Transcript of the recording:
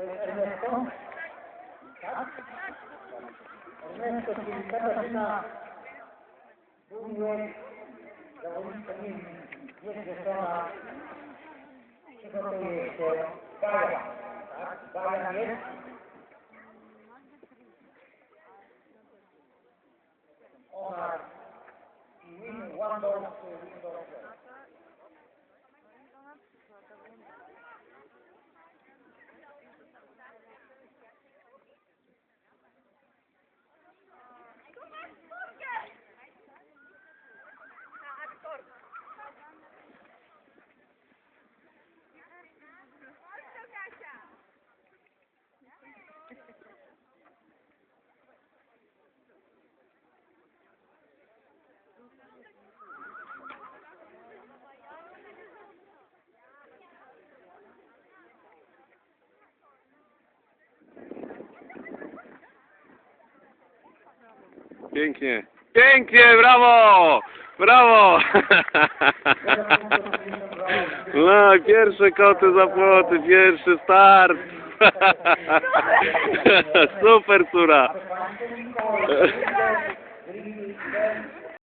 Ernesto? Ernesto, czyli Katarzyna Bumiek, zawodniczka niezrzeszona, przygotowuje się Baja. Tak? Baja jest? Ona i Win Windows, Windows. Pięknie. Pięknie, brawo! Brawo! No, pierwsze koty za płoty, pierwszy start. Super, córa. Mikołaj,